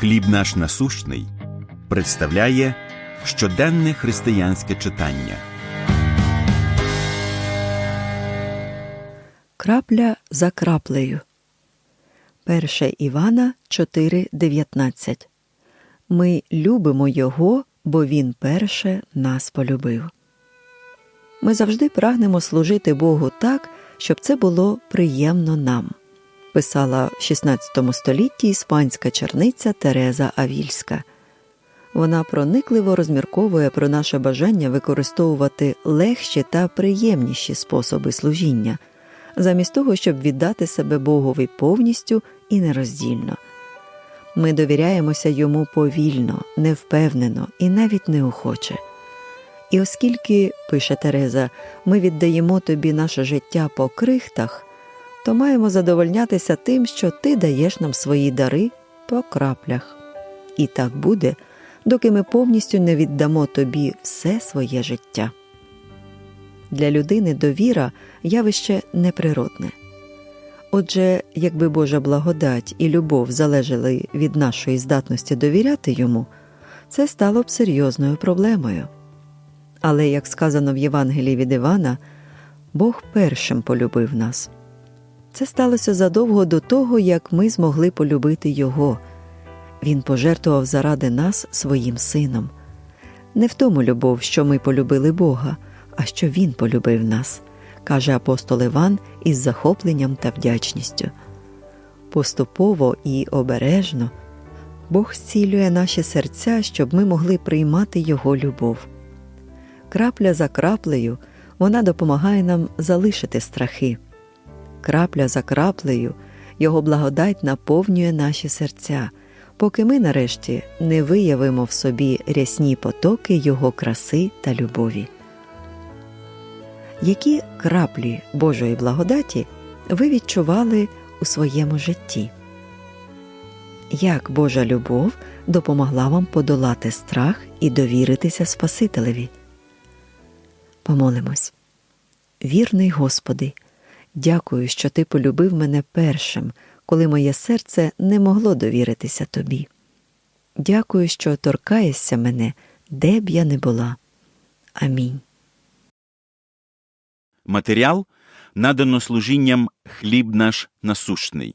Хліб наш насущний представляє щоденне християнське читання. Крапля за краплею. 1 Івана 4.19. Ми любимо Його, бо Він перше нас полюбив. Ми завжди прагнемо служити Богу так, щоб це було приємно нам, писала в 16 столітті іспанська черниця Тереза Авільська. Вона проникливо розмірковує про наше бажання використовувати легші та приємніші способи служіння, замість того, щоб віддати себе Богові повністю і нероздільно. Ми довіряємося йому повільно, невпевнено і навіть неохоче. І оскільки, пише Тереза, ми віддаємо тобі наше життя по крихтах, то маємо задовольнятися тим, що ти даєш нам свої дари по краплях. І так буде, доки ми повністю не віддамо тобі все своє життя. Для людини довіра явище неприродне. Отже, якби Божа благодать і любов залежали від нашої здатності довіряти йому, це стало б серйозною проблемою. Але, як сказано в Євангелії від Івана, Бог першим полюбив нас. Це сталося задовго до того, як ми змогли полюбити Його. Він пожертвував заради нас своїм сином. Не в тому любов, що ми полюбили Бога, а що Він полюбив нас, каже апостол Іван із захопленням та вдячністю. Поступово і обережно Бог зцілює наші серця, щоб ми могли приймати Його любов. Крапля за краплею вона допомагає нам залишити страхи. Крапля за краплею Його благодать наповнює наші серця, поки ми нарешті не виявимо в собі рясні потоки Його краси та любові. Які краплі Божої благодаті ви відчували у своєму житті? Як Божа любов допомогла вам подолати страх і довіритися Спасителеві? Помолимось. Вірний Господи, дякую, що Ти полюбив мене першим, коли моє серце не могло довіритися Тобі. Дякую, що торкаєшся мене, де б я не була. Амінь. Матеріал надано служінням Хліб наш насущний.